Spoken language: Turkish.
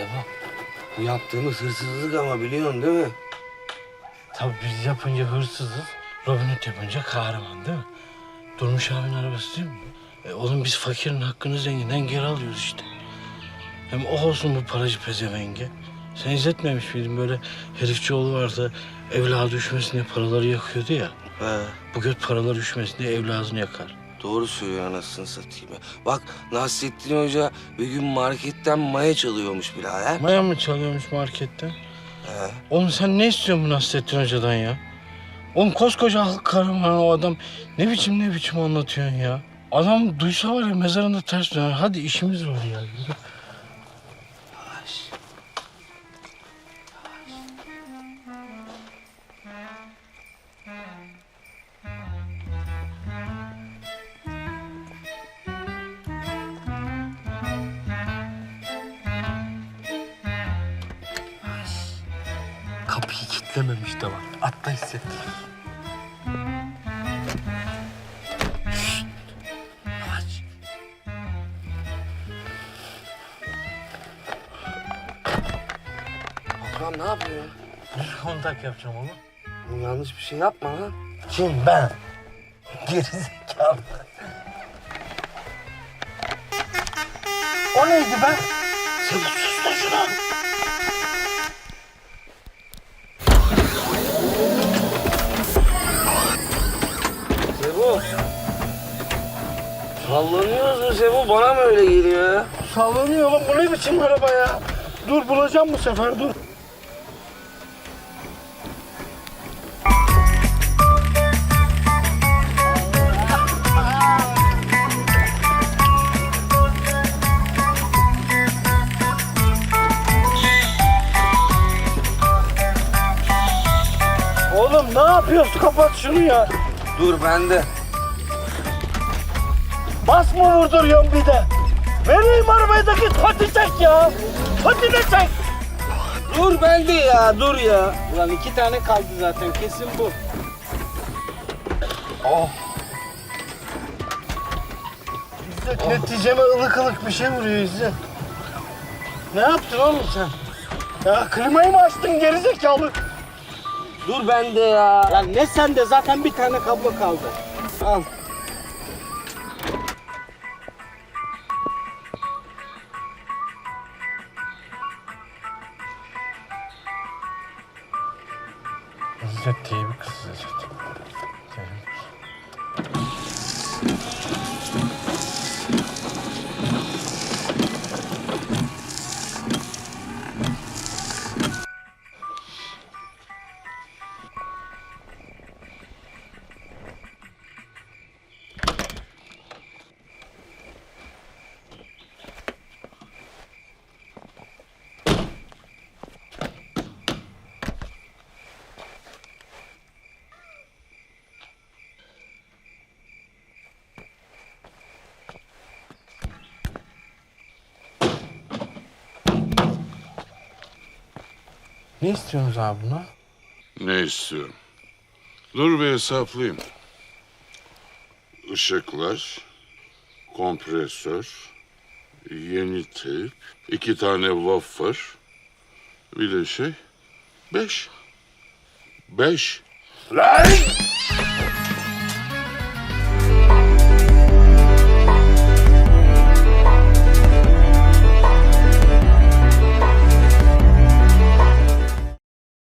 Sebo, bu yaptığımız hırsızlık ama biliyorsun değil mi? Tabii biz yapınca hırsızız. Robin Hood yapınca kahraman değil mi? Durmuş abinin arabası değil mi? E, oğlum biz fakirin hakkını zenginden geri alıyoruz işte. Hem o olsun bu paracı pezevenge. Sen izletmemiş miydin böyle herifçioğlu vardı evladı düşmesin diye paraları yakıyordu ya. He, Bu göt paralar düşmesin diye evladını yakar. Doğru söylüyor anasını satayım. ya. Bak Nasrettin Hoca bir gün marketten maya çalıyormuş birader. Maya mı çalıyormuş marketten? He. Oğlum sen ne istiyorsun bu Nasrettin Hoca'dan ya? Oğlum koskoca halk kahramanı o adam ne biçim ne biçim anlatıyorsun ya? Adam duysa var ya mezarında ters döner. Hadi işimiz var ya. Yürü. Kilitlememiş de var. Atla hissettim. Aç. Okan ne yapıyor? Bir kontak yapacağım oğlum. Oğlum Yanlış bir şey yapma ha. Kim ben? Gerizekalı. O neydi ben? Sen sus da şuna. Sallanıyoruz mu Sebo? Bana mı öyle geliyor ya? Sallanıyor oğlum. Bu ne biçim araba ya? Dur bulacağım bu sefer dur. Oğlum ne yapıyorsun? Kapat şunu ya. Dur bende. Bas mı vurduruyorsun bir de? Vereyim arabayı da git pati çek ya. Pati de çek. Dur bende ya, dur ya. Ulan iki tane kaldı zaten kesin bu. İzzet neticeme ılık ılık bir şey vuruyor İzzet. Ne yaptın oğlum sen? Ya klimayı mı açtın gerizekalı? Dur bende ya. Ya ne sende zaten bir tane kablo kaldı. Al. İzzet diye bir kız İzzet. Ne istiyorsunuz abi buna? Ne istiyorum? Dur bir hesaplayayım. Işıklar, kompresör, yeni teyp, iki tane woofer, bir de şey, beş. Beş. Lan!